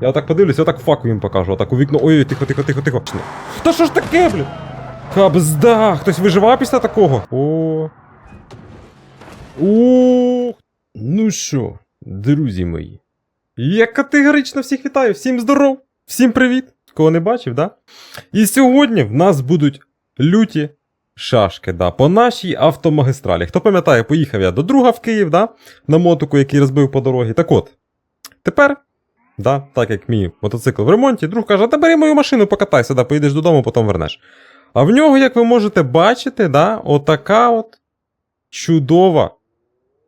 Я отак подивлюсь, я отак факу їм покажу. Отак у вікно. Ой, тихо, тихо, тихо, тихо. Та що ж таке, блін? Кабзда! Хтось виживав після такого? О. О. Ну що, друзі мої. Я категорично всіх вітаю, всім здоров, всім привіт! Кого не бачив, да? І сьогодні в нас будуть люті шашки, да, по нашій автомагістралі. Хто пам'ятає, поїхав я до друга в Київ, да, на мотику, який розбив по дорозі. Так от, тепер, да, так як мій мотоцикл в ремонті, друг каже, та бери мою машину, покатайся, да, поїдеш додому, потім вернеш. А в нього, як ви можете бачити, да, отака от чудова,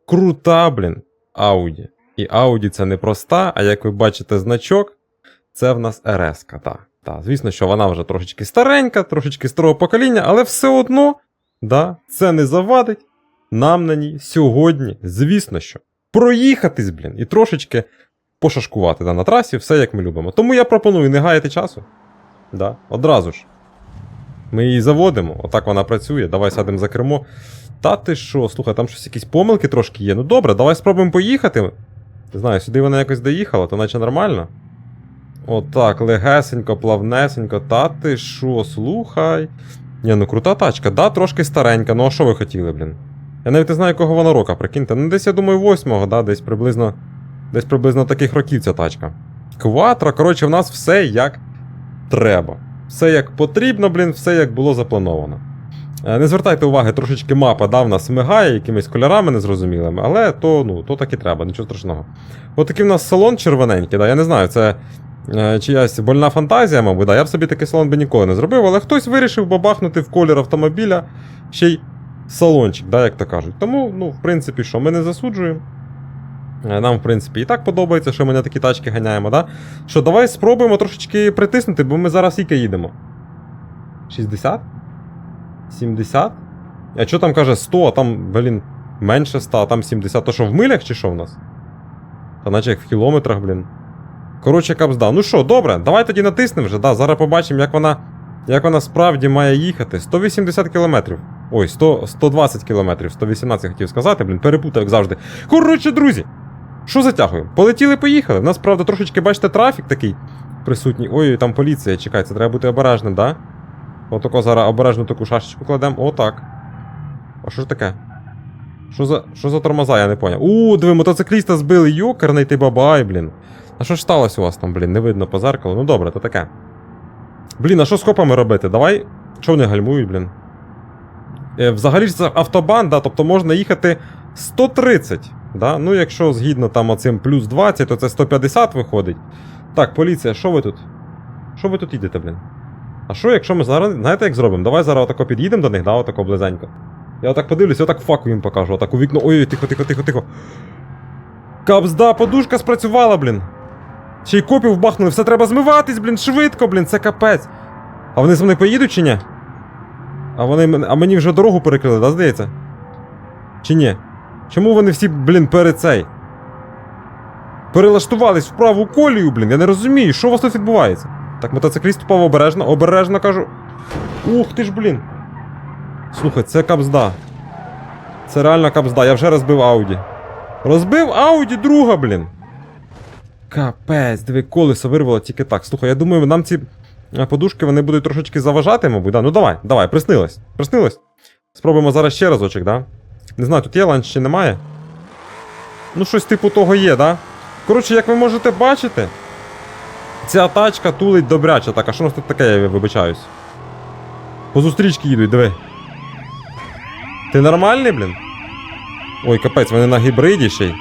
крута, блін, Ауді. І Audi це не проста, а як ви бачите значок, це в нас rs та. Та, звісно, що вона вже трошечки старенька, трошечки старого покоління, але все одно, да, це не завадить нам на ній сьогодні, звісно що, проїхатись, блін, і трошечки пошашкувати да, на трасі, все як ми любимо. Тому я пропоную не гаяти часу. Да, одразу ж. Ми її заводимо, отак вона працює. Давай садимо за кермо. Та ти що, слухай, там щось якісь помилки трошки є. Ну добре, давай спробуємо поїхати. Не знаю, сюди вона якось доїхала, то наче нормально. Отак, легесенько, плавнесенько. Та ти що, слухай. Ні, ну крута тачка, да, трошки старенька, ну а що ви хотіли, блін? Я навіть не знаю, якого вона рока, прикиньте. Ну, десь, я думаю, восьмого, да, десь приблизно. Десь приблизно таких років ця тачка. Кватро, коротше, в нас все як треба. Все як потрібно, блін, все як було заплановано. Е, Не звертайте уваги, трошечки мапа да, в якимись кольорами незрозумілими, але то, ну, то так і треба, нічого страшного. От такий в нас салон червоненький, да, я не знаю, це е, чиясь больна фантазія, мабуть, да, я б собі такий салон би ніколи не зробив, але хтось вирішив бабахнути в колір автомобіля ще й салончик, да, як то кажуть. Тому, ну, в принципі, що, ми не засуджуємо. Е, Нам, в принципі, і так подобається, що ми на такі тачки ганяємо, да? Що, давай спробуємо трошечки притиснути, бо ми зараз скільки їдемо? 60? 70? А що там каже 100, а там, блін, менше 100, а там 70. То що, в милях чи що в нас? Та наче як в кілометрах, блін. Коротше, капзда. Ну що, добре, давай тоді натиснемо вже, да, зараз побачимо, як вона, як вона справді має їхати. 180 кілометрів. Ой, 100, 120 кілометрів, 118 хотів сказати, блін, перепутав, як завжди. Коротше, друзі, що затягуємо? Полетіли, поїхали. У нас, правда, трошечки, бачите, трафік такий присутній. Ой, там поліція, чекайте, треба бути обережним, да? Отако зараз обережно таку шашечку кладемо. Отак. А що ж таке? Що за що за тормоза, я не поняв. У, диви, мотоцикліста збили, йокерний ти бабай, блін. А що ж сталося у вас там, блін? Не видно по зеркалу. Ну добре, то таке. Блін, а що з копами робити? Давай. Що вони гальмують, блін? Е, взагалі ж це автобан, да, тобто можна їхати 130. Да? Ну, якщо згідно там оцим плюс 20, то це 150 виходить. Так, поліція, що ви тут? Що ви тут їдете, блін? А що, якщо ми зараз, знаєте, як зробимо? Давай зараз отако під'їдемо до них, да, отако близенько. Я отак подивлюсь, отак факу їм покажу, отак у вікно. Ой, тихо, тихо, тихо, тихо. Капзда, подушка спрацювала, блін. Ще й копів бахнули, все треба змиватись, блін, швидко, блін, це капець. А вони за мною поїдуть чи ні? А вони а мені вже дорогу перекрили, да, здається? Чи ні? Чому вони всі, блін, перед цей? Перелаштувались в праву колію, блін, я не розумію, що у вас тут відбувається? Так, мотоцикліст впав обережно, обережно кажу. Ух ти ж, блін. Слухай, це капзда. Це реально капзда, я вже розбив Ауді. Розбив Ауді друга, блін. Капець, диви, колесо вирвало тільки так. Слухай, я думаю, нам ці е, подушки вони будуть трошечки заважати, мабуть. Да? Ну давай, давай, приснилось. Приснилось. Спробуємо зараз ще разочок, да? Не знаю, тут є ланч чи немає. Ну, щось типу того є, да? Коротше, як ви можете бачити, ця тачка тулить добряче. Так, а що у нас тут таке, я вибачаюсь? По зустрічки їдуть, диви. Ти нормальний, блін? Ой, капець, вони на гібриді ще й.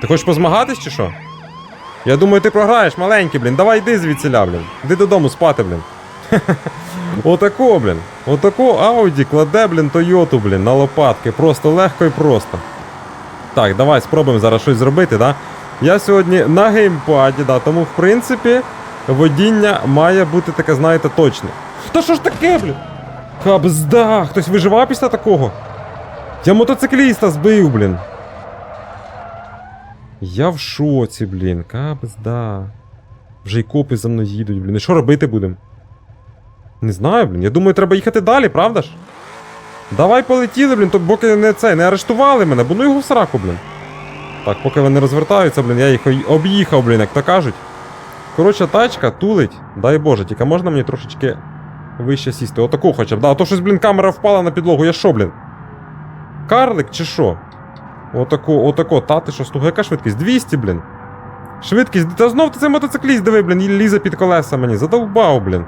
Ти хочеш позмагатись чи що? Я думаю, ти програєш, маленький, блін. Давай йди звідсіля, блін. Йди додому спати, блін. Отако, блін. Отако Ауді кладе, блін, Тойоту, блін, на лопатки. Просто легко і просто. Так, давай спробуємо зараз щось зробити, да? Я сьогодні на геймпаді, да, тому в принципі водіння має бути таке, знаєте, точне. Та що ж таке, блін? Кабзда! Хтось виживав після такого? Я мотоцикліста збив, блін. Я в шоці, блін, кабзда. Вже й копи за мною їдуть, блін. І що робити будемо? Не знаю, блін. Я думаю, треба їхати далі, правда ж? Давай полетіли, блін, то поки не це, не арештували мене, бо ну його в сраку, блін. Так, поки вони розвертаються, блін, я їх об'їхав, блін, як то кажуть. Коротше, тачка тулить, дай Боже, тільки можна мені трошечки вище сісти. Отаку хоча б. Да, а то щось, блін, камера впала на підлогу. Я що, блін? Карлик чи що? Отако, отако, та ти що, слухай, яка швидкість? 200, блін. Швидкість, та знов ти цей мотоцикліст, диви, блін, лізе під колеса мені. Задовбав, блін.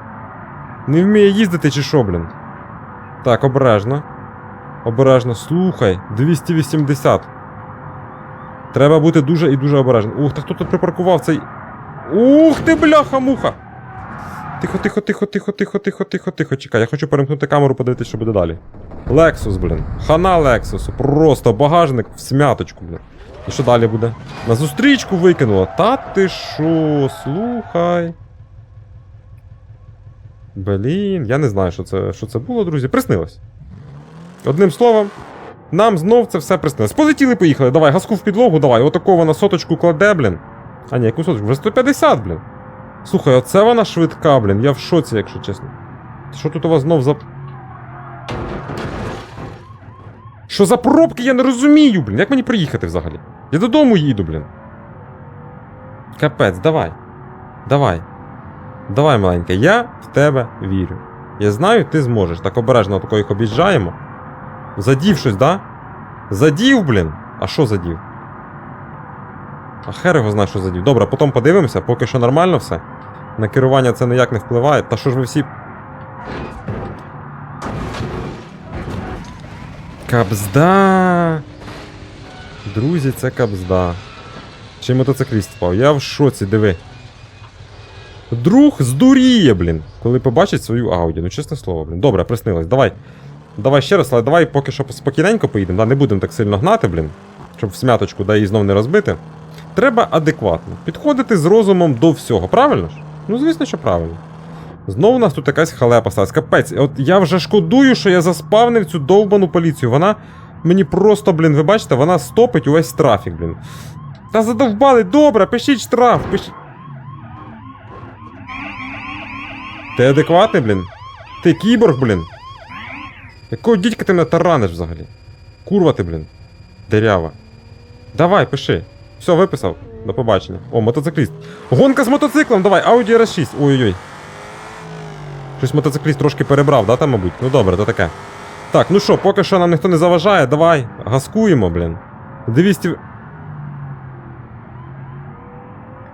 Не вміє їздити чи що, блін. Так, обережно. Обережно, слухай, 280. Треба бути дуже і дуже обережним. Ух, та хто тут припаркував цей. Ух ти, бляха-муха! Тихо, тихо, тихо, тихо, тихо, тихо, тихо, тихо. Чекай, я хочу перемкнути камеру, подивитися, що буде далі. Лексус, блін. Хана Лексусу. Просто багажник в смяточку, блін. І що далі буде? На зустрічку викинуло. Та ти що, слухай. Блін, я не знаю, що це, що це було, друзі. Приснилось. Одним словом, нам знов це все приснилось. Полетіли, поїхали. Давай, газку в підлогу, давай. Отако вона соточку кладе, блін. А ні, яку соточку? Вже 150, блін. Слухай, оце вона швидка, блін. Я в шоці, якщо чесно. Що тут у вас знов за. Що за пробки, я не розумію, блін. Як мені приїхати взагалі? Я додому їду, блін. Капець, давай. Давай. Давай, маленька, я в тебе вірю. Я знаю, ти зможеш. Так обережно тако їх об'їжджаємо. Задів щось, да? Задів, блін. А що задів? А хер його знає, що задів. Добре, потім подивимося, поки що нормально все. На керування це ніяк не впливає. Та що ж ви всі. Кабзда. Друзі, це кабзда. Чи мотоцикліст впав? Я в шоці, диви. Друг здуріє, блін, коли побачить свою Ауді. Ну, чесне слово, блін. Добре, приснилось. Давай. Давай ще раз, але давай поки що спокійненько поїдемо, да? не будемо так сильно гнати, блін. Щоб в смяточку да, її знов не розбити. Треба адекватно. Підходити з розумом до всього, правильно ж? Ну, звісно, що правильно. Знову у нас тут якась халепа сталась. Капець, от я вже шкодую, що я заспавнив цю довбану поліцію. Вона мені просто, блін, ви бачите, вона стопить увесь трафік, блін. Та задовбали, добре, пишіть штраф, пишіть. Ти адекватний, блін? Ти кіборг, блін. Якого дідька ти мене тараниш взагалі? Курва ти, блін. Дерява. Давай, пиши. Все, виписав. До побачення. О, мотоцикліст. Гонка з мотоциклом, давай, Audi RS6. Ой-ой-ой. Щось мотоцикліст трошки перебрав, да, там, мабуть? Ну добре, то таке. Так, ну що, поки що нам ніхто не заважає, давай, гаскуємо, блін. 200.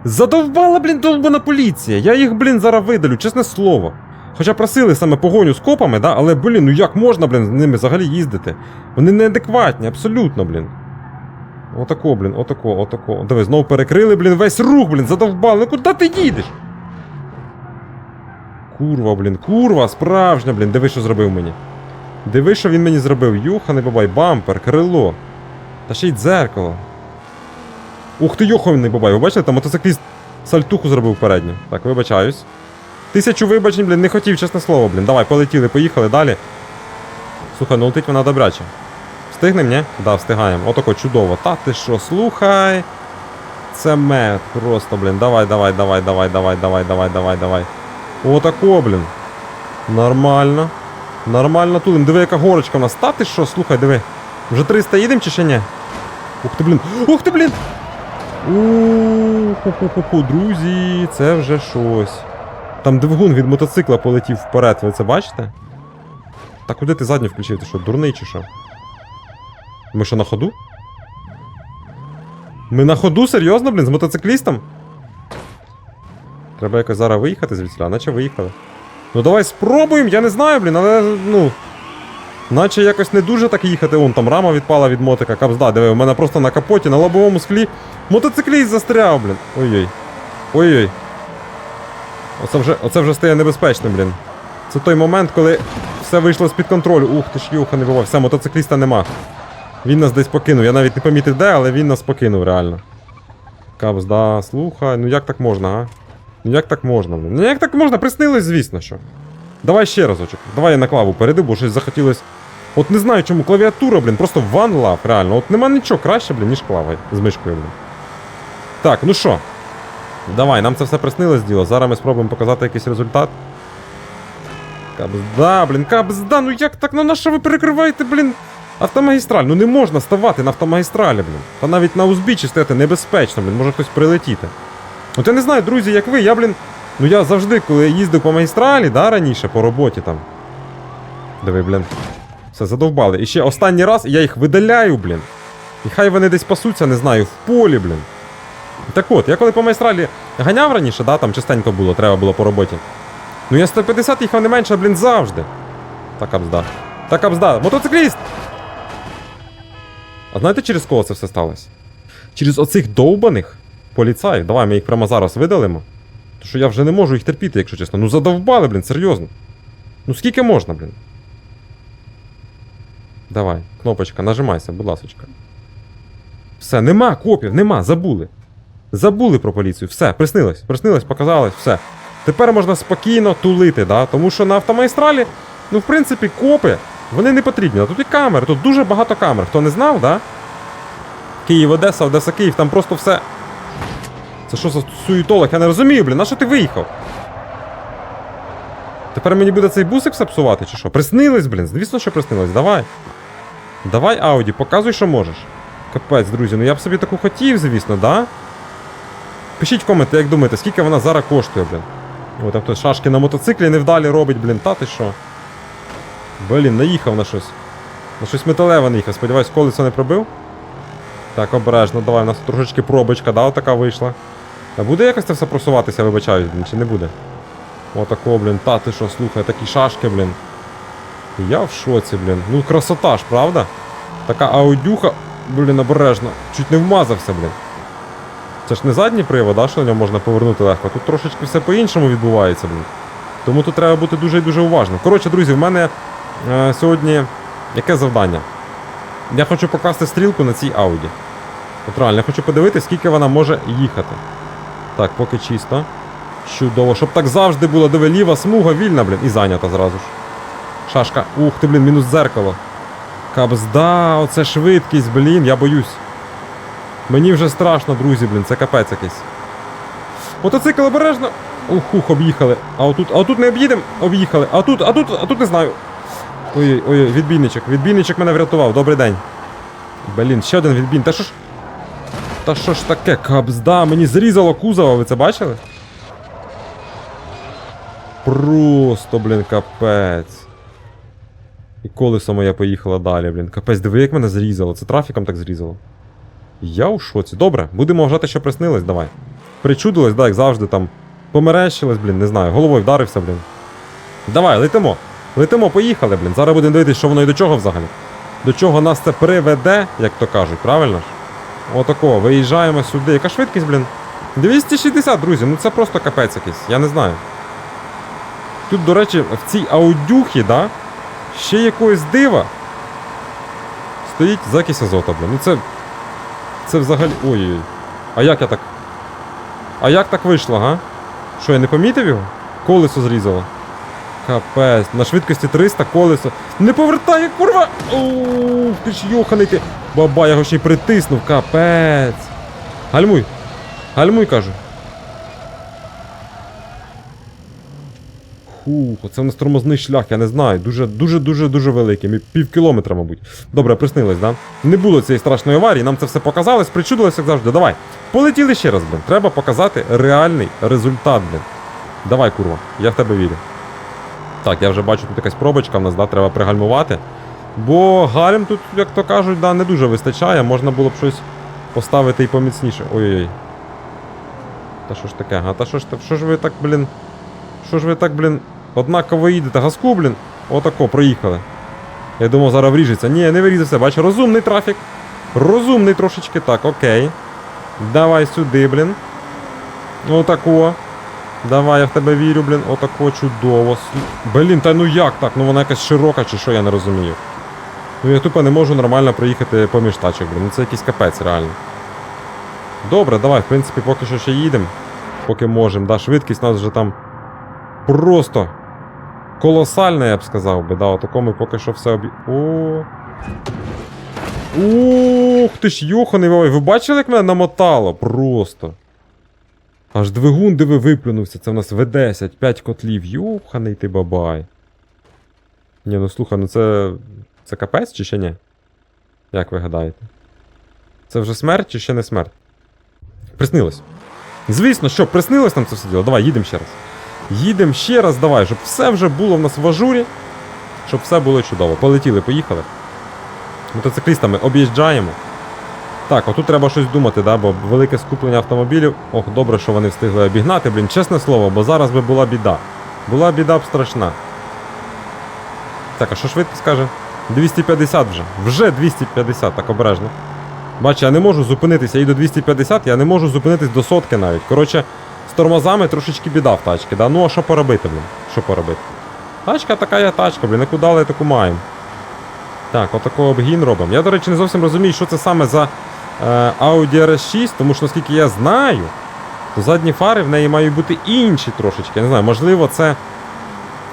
Задовбала, блін, довбана поліція. Я їх, блін, зараз видалю, чесне слово. Хоча просили саме погоню з копами, да, але, блін, ну як можна, блін, з ними взагалі їздити? Вони неадекватні, абсолютно, блін. Отако, блін, отако, отако. Диви, знову перекрили, блін, весь рух, блін, задовбали. Ну куди ти їдеш? Курва, блін, курва, справжня, блін, диви, що зробив мені. Диви, що він мені зробив. Юханий бабай, бампер, крило. Та ще й дзеркало. Ух ти, йоханий бабай, ви бачите, там мотоцикліст сальтуху зробив передню. Так, вибачаюсь. Тисячу вибачень, блін, не хотів, чесне слово, блін. Давай, полетіли, поїхали далі. Слухай, ну летить вона добряче. Встигнем, ні? Да, встигаємо. Отако чудово. Та ти що, слухай. Це мед просто, блін. Давай, давай, давай, давай, давай, давай, давай, давай, давай. Отако, блін. Нормально. Нормально тулим. Диви, яка горочка в нас. Та ти що, слухай, диви. Вже 300 їдемо чи ще ні? Ух ти, блін. Ух ти, блін! Ух, друзі, це вже щось. Там двигун від мотоцикла полетів вперед, ви це бачите? Та куди ти задню включив? Ти що, дурний чи що? Ми що на ходу? Ми на ходу, серйозно, блін, з мотоциклістом? Треба якось зараз виїхати звідси, а наче виїхали. Ну давай спробуємо, я не знаю, блін, але ну. Наче якось не дуже так їхати. Вон там рама відпала від мотика, капзда, диви, у мене просто на капоті, на лобовому склі. Мотоцикліст застряв, блін. Ой-ой. Ой-ой. Оце вже, оце вже стає небезпечним, блін. Це той момент, коли все вийшло з-під контролю. Ух ти ж юха не бував. Все, мотоцикліста нема. Він нас десь покинув. Я навіть не помітив де, але він нас покинув, реально. Капс, да, слухай, ну як так можна, а? Ну як так можна, блін? Ну як так можна? Приснилось, звісно, що. Давай ще разочок. Давай я на клаву перейду, бо щось захотілось. От не знаю чому, клавіатура, блін, просто one love, реально. От нема нічого краще, блін, ніж клава з мишкою, блін. Так, ну що? Давай, нам це все приснилось діло. Зараз ми спробуємо показати якийсь результат. Кабзда, блін, кабзда, ну як так, ну на що ви перекриваєте, блін? Автомагістраль, ну не можна ставати на автомагістралі, блін. Та навіть на узбіччі стояти небезпечно, блін, може хтось прилетіти. От я не знаю, друзі, як ви, я, блін. Ну я завжди, коли їздив по магістралі, да, раніше, по роботі там. Диви, блін. Все, задовбали. І ще останній раз я їх видаляю, блін. І хай вони десь пасуться, не знаю, в полі, блін. Так от, я коли по майстралі ганяв раніше, да, там частенько було, треба було по роботі. Ну я 150 їхав не менше, блін, завжди. Так абзда. Так абзда. Мотоцикліст! А знаєте, через кого це все сталося? Через оцих довбаних поліцаїв. Давай ми їх прямо зараз видалимо. Тому що я вже не можу їх терпіти, якщо чесно. Ну задовбали, блін, серйозно. Ну скільки можна, блін? Давай, кнопочка, нажимайся, будь ласочка. Все, нема копів, нема, забули. Забули про поліцію, все, приснилось, приснилось, показалось, все. Тепер можна спокійно тулити, да? тому що на автомайстралі, ну, в принципі, копи, вони не потрібні. Тут і камери, тут дуже багато камер. Хто не знав, да? Київ, Одеса, Одеса, Київ, там просто все. Це що за суєтолог? Я не розумію, блін, на що ти виїхав? Тепер мені буде цей бусик все псувати, чи що? Приснились, блін, звісно, що приснилось, давай. Давай, Ауді, показуй, що можеш. Капець, друзі, ну я б собі таку хотів, звісно, да? Пишіть в коменти, як думаєте, скільки вона зараз коштує, блін. О, там хтось шашки на мотоциклі невдалі робить, блін, та ти що? Блін, наїхав на щось. На щось металеве наїхав. Сподіваюсь, колесо не пробив. Так, обережно, давай, у нас трошечки пробочка, да, така вийшла. А буде якось це все просуватися, вибачаюсь, блін, чи не буде? Отако, блін, та ти що, слухай, такі шашки, блін. Я в шоці, блін. Ну красота ж, правда? Така аудюха, блін, обережно. Чуть не вмазався, блін. Це ж не задній привод, да, що на ньому можна повернути легко. Тут трошечки все по-іншому відбувається, блін. Тому тут треба бути дуже і дуже уважним. Коротше, друзі, в мене е, сьогодні яке завдання? Я хочу покласти стрілку на цій ауді. От реально, я хочу подивитися, скільки вона може їхати. Так, поки чисто. Чудово, щоб так завжди було, диви, ліва смуга вільна, блін, і зайнята зразу ж. Шашка. Ух ти, блін, мінус дзеркало. Кабзда, оце швидкість, блін, я боюсь. Мені вже страшно, друзі, блін, це капець якийсь. Мотоцикл обережно. Ух, ух, об'їхали. А отут, а отут не об'їдемо, об'їхали. А тут, а тут, а тут не знаю. Ой, ой, ой, відбійничок. Відбійничок мене врятував. Добрий день. Блін, ще один відбійник. Та що ж. Та що ж таке, кабзда, мені зрізало кузова, ви це бачили? Просто, блін, капець. І колесо моє поїхало далі, блін. Капець, диви, як мене зрізало. Це трафіком так зрізало. Я у шоці. Добре, будемо вважати, що приснилось, давай. Причудилось, да, як завжди там. Померещилось, блін, не знаю, головою вдарився, блін. Давай, летимо. Летимо, поїхали, блін. Зараз будемо дивитися, що воно і до чого взагалі. До чого нас це приведе, як то кажуть, правильно ж? Отако, виїжджаємо сюди. Яка швидкість, блін? 260, друзі, ну це просто капець якийсь, я не знаю. Тут, до речі, в цій аудюхі, да, ще якогось дива стоїть закись азота, блін. Ну це. Це взагалі. Ой-ой-ой. А як я так. А як так вийшло, га? Що, я не помітив його? Колесо зрізало. Капець, на швидкості 300 колесо. Не повертає, курва! Ух, ти ж йоханий ти. Баба, я його ще й притиснув, капець. Гальмуй. Гальмуй, кажу. Фух, оце у нас тормозний шлях, я не знаю. Дуже, дуже, великий. Пів кілометра, мабуть. Добре, приснилось, да? Не було цієї страшної аварії, нам це все показалось, причудилось, як завжди. Давай. Полетіли ще раз, блін. Треба показати реальний результат, блін. Давай, курва, я в тебе вірю. Так, я вже бачу, тут якась пробочка в нас, да, треба пригальмувати. Бо гальм тут, як то кажуть, да, не дуже вистачає, можна було б щось поставити і поміцніше. Ой-ой-ой. Та що ж таке, а та що ж що ж ви так, блін. Що ж ви так, блін, однаково їдете? Газку, блін. Отако, проїхали. Я думав, зараз вріжеться. Ні, не вирізався, бач, розумний трафік. Розумний трошечки, так, окей. Давай сюди, блін. Отако. Давай, я в тебе вірю, блін. Отако чудово. Блін, та ну як так? Ну вона якась широка чи що, я не розумію. Ну я тупо не можу нормально проїхати поміж тачок, блін. Ну це якийсь капець реально. Добре, давай, в принципі, поки що ще їдемо. Поки можемо. Да, швидкість у нас вже там просто колосальна, я б сказав би. Да, отако ми поки що все обі. О. Ух, ти ж йоханий, ви бачили, як мене намотало? Просто. Аж двигун диви виплюнувся, це в нас В10, 5 котлів. Йоханий ти бабай. Ні, ну слухай, ну це. Це капець чи ще ні? Як ви гадаєте? Це вже смерть чи ще не смерть? Приснилось. Звісно, що, приснилось нам це все діло. Давай, їдемо ще раз. Їдемо ще раз, давай, щоб все вже було в нас в ажурі. Щоб все було чудово. Полетіли, поїхали. Мотоциклістами об'їжджаємо. Так, отут треба щось думати, да, бо велике скуплення автомобілів. Ох, добре, що вони встигли обігнати, блін, чесне слово, бо зараз би була біда. Була біда б страшна. Так, а що швидкість каже? 250 вже. Вже 250, так обережно. Бачу, я не можу зупинитися і до 250, я не можу зупинитись до сотки навіть. Коротше, з тормозами трошечки біда в тачки, да? Ну а що поробити, блін? Що поробити? Тачка така є тачка, блін, яку дали, таку маємо. Так, отакий обгін робимо. Я, до речі, не зовсім розумію, що це саме за е, Audi RS6, тому що наскільки я знаю, то задні фари в неї мають бути інші трошечки. Я не знаю, можливо, це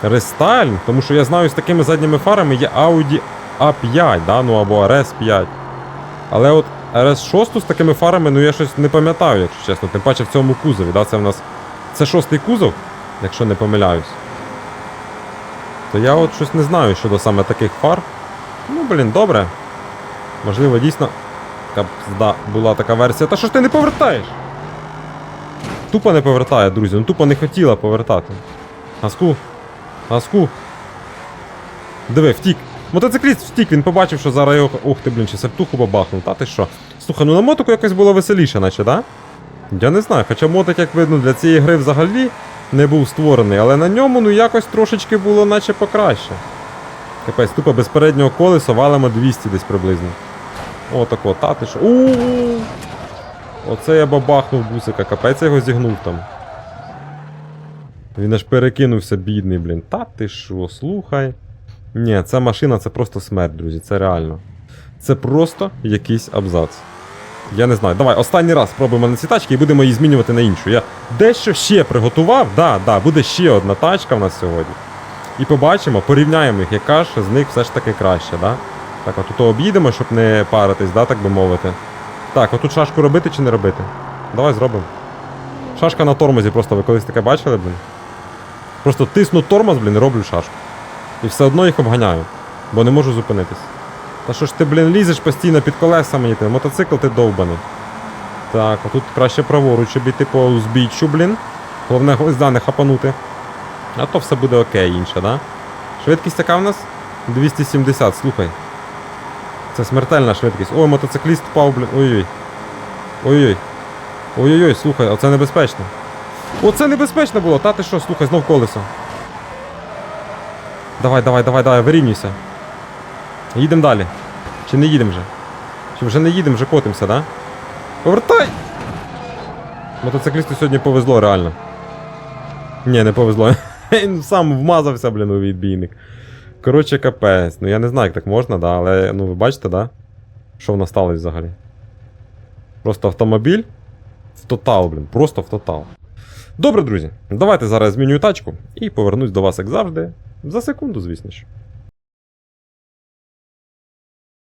рестайлінг, тому що я знаю, з такими задніми фарами є Audi A5, да? ну або RS5. Але от RS6 з такими фарами, ну я щось не пам'ятаю, якщо чесно. Тим паче в цьому кузові. Да? Це в нас. Це шостий кузов, якщо не помиляюсь. То я от щось не знаю щодо саме таких фар. Ну, блін, добре. Можливо, дійсно. Да, була така версія. Та що ж ти не повертаєш? Тупо не повертає, друзі. Ну тупо не хотіла повертати. Аску. Аску. Диви, втік. Мотоцикліст втік, він побачив, що зараз його. Ух ти, блін, чи септуху бабахнув. Та ти що? Слухай, ну на мотику якось було веселіше, наче, да? Я не знаю, хоча мотик, як видно, для цієї гри взагалі не був створений, але на ньому ну якось трошечки було наче покраще. Капець, тупо без переднього колеса валимо 200 десь приблизно. О, тако, та ти що. у Оце я бабахнув бусика, капець я його зігнув там. Він аж перекинувся, бідний, блін. Та ти що, слухай. Ні, ця машина це просто смерть, друзі, це реально. Це просто якийсь абзац. Я не знаю. Давай, останній раз спробуємо на ці тачки і будемо її змінювати на іншу. Я дещо ще приготував. Да, да, буде ще одна тачка в нас сьогодні. І побачимо, порівняємо їх, яка ж з них все ж таки краще, да? Так, от об'їдемо, щоб не паритись, да, так би мовити. Так, отут шашку робити чи не робити? Давай зробимо. Шашка на тормозі просто ви колись таке бачили, блін? Просто тисну тормоз, блін, і роблю шашку. І все одно їх обганяю, бо не можу зупинитись. Та що ж ти, блін, лізеш постійно під колеса мені ти? Мотоцикл ти довбаний. Так, а тут краще праворуч обійти по узбіччю, блін. Головне гвозда не хапанути. А то все буде окей інше, да? Швидкість яка в нас? 270, слухай. Це смертельна швидкість. Ой, мотоцикліст впав, блін. Ой-ой. Ой-ой. Ой-ой-ой, слухай, оце небезпечно. Оце небезпечно було, та ти що, слухай, знов колесо. Давай, давай, давай, давай, вирівнюйся. Їдемо далі. Чи не їдемо вже? Чи вже не їдемо, вже котимося, да? Повертай! Мотоциклісту сьогодні повезло, реально. Ні, не повезло. Він сам вмазався, блін, у відбійник. Коротше, капець. Ну я не знаю, як так можна, да, але ну ви бачите, да? Що в нас сталося взагалі? Просто автомобіль в тотал, блін. Просто в тотал. Добре, друзі, давайте зараз змінюю тачку і повернусь до вас, як завжди, за секунду, звісно ж.